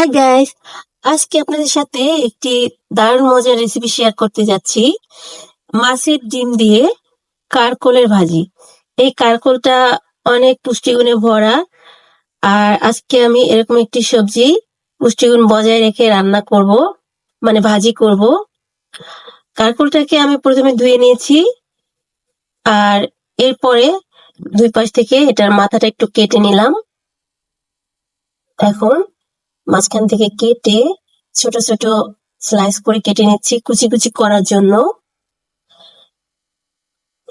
Hi guys আজকে আপনাদের সাথে একটি দারুণ মজার রেসিপি শেয়ার করতে যাচ্ছি। মাছের ডিম দিয়ে কারকলের ভাজি। এই কারকলটা অনেক পুষ্টিগুণে ভরা। আর আজকে আমি এরকম একটি সবজি পুষ্টিগুণ বজায় রেখে রান্না করব মানে ভাজি করব। কারকলটাকে আমি প্রথমে ধুয়ে নিয়েছি। আর এরপরে দুই পাশ থেকে এটার মাথাটা একটু কেটে নিলাম। এখন মাঝখান থেকে কেটে ছোট ছোট স্লাইস করে কেটে নিচ্ছি কুচি কুচি করার জন্য।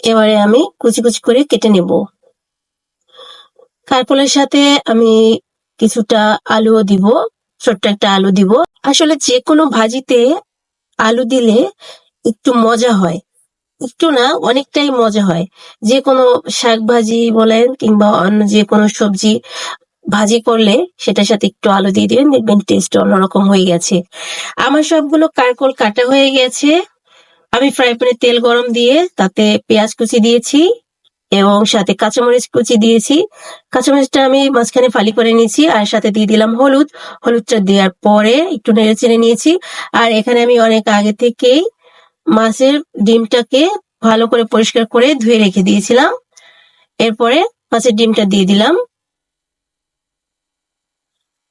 এবারে আমি কুচি কুচি করে কেটে নেব। কারকলের সাথে আমি কিছুটা আলুও দিব, ছোট্ট একটা আলু দিব। আসলে যে কোনো ভাজিতে আলু দিলে একটু মজা হয়। একটু না, অনেকটাই মজা হয়। যে কোনো শাক ভাজি বলেন কিংবা অন্য যে কোনো সবজি ভাজি করলে সেটার সাথে একটু আলু দিয়ে দিবেন, দেখবেন টেস্ট অন্যরকম হয়ে গেছে। আমার সবগুলো কারকল কাটা হয়ে গেছে। আমি ফ্রাই প্যানে তেল গরম দিয়ে তাতে পেঁয়াজ কুচি দিয়েছি এবং সাথে কাঁচামরিচ কুচি দিয়েছি। কাঁচামরিচটা আমি মাঝখানে ফালি করে নিয়েছি আর সাথে দিয়ে দিলাম হলুদ। হলুদটা দেওয়ার পরে একটু নেড়ে চেড়ে নিয়েছি। আর এখানে আমি অনেক আগে থেকেই মাছের ডিমটাকে ভালো করে পরিষ্কার করে ধুয়ে রেখে দিয়েছিলাম। এরপরে মাছের ডিমটা দিয়ে দিলাম।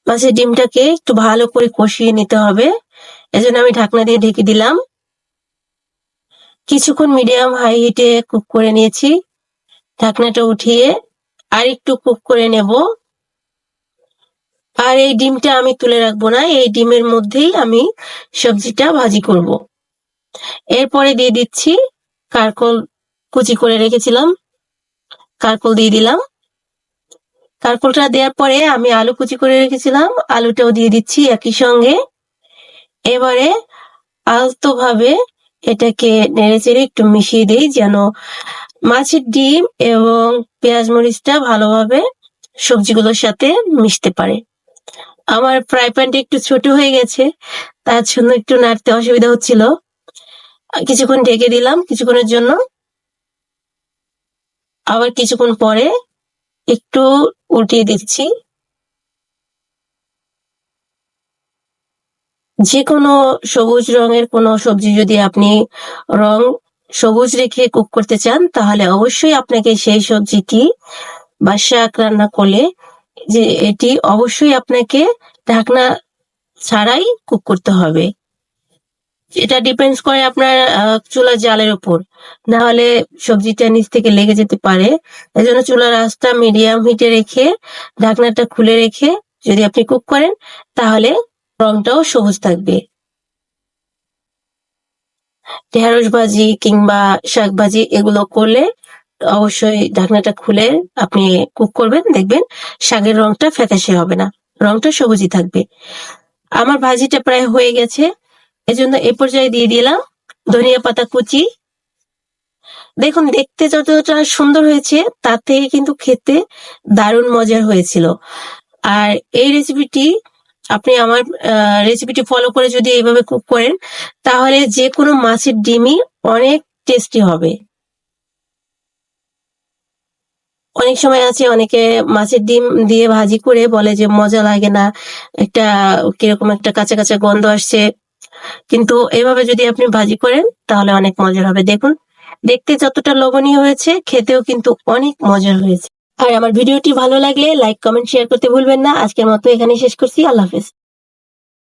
মাছের ডিমটাকে একটু ভালো করে কষিয়ে নিতে হবে। এজন্য আমি ঢাকনা দিয়ে ঢেকে দিলাম। কিছুক্ষণ মিডিয়াম হাই হিটে কুক করে নিয়েছি। ঢাকনাটা উঠিয়ে আর একটু কুক করে নেব। আর এই ডিমটা আমি তুলে রাখব না, এই ডিমের মধ্যেই আমি সবজিটা ভাজি করব। এরপরে দিয়ে দিচ্ছি কারকল কুচি করে রেখেছিলাম। কারকল দিয়ে দিলাম। কারকলটা দেওয়ার পরে আমি আলু কুচি করে রেখেছিলাম। আলুটাও দিয়ে দিচ্ছি একই সঙ্গে। এবারে আলতো ভাবে এটাকে নেড়ে চেড়ে একটু মিশিয়ে দিই যেন মাছের ডিম এবং পেঁয়াজ মরিচটা ভালোভাবে সবজিগুলোর সাথে মিশতে পারে। আমার ফ্রাই প্যানটা একটু ছোট হয়ে গেছে, তার জন্য একটু নাড়তে অসুবিধা হচ্ছিল। কিছুক্ষণ ঢেকে দিলাম কিছুক্ষণের জন্য। আবার কিছুক্ষণ পরে একটু উল্টিয়ে দিচ্ছি। যে কোনো সবুজ রঙের কোনো সবজি যদি আপনি রং সবুজ রেখে কুক করতে চান, তাহলে অবশ্যই আপনাকে সেই সবজিটি বা শাক রান্না করলে যে এটি অবশ্যই আপনাকে ঢাকনা ছাড়াই কুক করতে হবে। এটা ডিপেন্ডস করে আপনার চুলা জালের উপর। না হলে সবজিটা নিচ থেকে লেগে যেতে পারে। এই জন্য চুলার আঁচটা মিডিয়াম হিটে রেখে, ঢাকনাটা খুলে রেখে যদি আপনি কুক করেন, তাহলে রংটাও সবুজ থাকবে। ঢেঁড়স ভাজি কিংবা শাক ভাজি এগুলো করলে অবশ্যই ঢাকনাটা খুলে আপনি কুক করবেন, দেখবেন শাকের রংটা ফ্যাকাশে হবে না। রংটা সবুজই থাকবে। আমার ভাজিটা প্রায় হয়ে গেছে। এজন্য এ পর্যায়ে দিয়ে দিলাম ধনিয়া পাতা কুচি। দেখুন, দেখতে যতটা সুন্দর হয়েছে, তার থেকে কিন্তু খেতে দারুণ মজার হয়েছিল। আর এই রেসিপিটি আপনি আমার রেসিপিটি ফলো করে যদি এইভাবে কুক করেন, তাহলে যে কোনো মাছের ডিমই অনেক টেস্টি হবে। অনেক সময় আছে, অনেকে মাছের ডিম দিয়ে ভাজি করে বলে যে মজা লাগে না, একটা কীরকম একটা কাঁচা কাঁচা গন্ধ আসছে। কিন্তু এভাবে যদি আপনি ভাজি করেন, তাহলে অনেক মজার হবে। দেখুন, দেখতে যতটা লবণীয় হয়েছে, খেতেও কিন্তু অনেক মজার হয়েছে। আর আমার ভিডিওটি ভালো লাগলে লাইক, কমেন্ট, শেয়ার করতে ভুলবেন না। আজকের মতো এখানে শেষ করছি। আল্লাহ হাফেজ।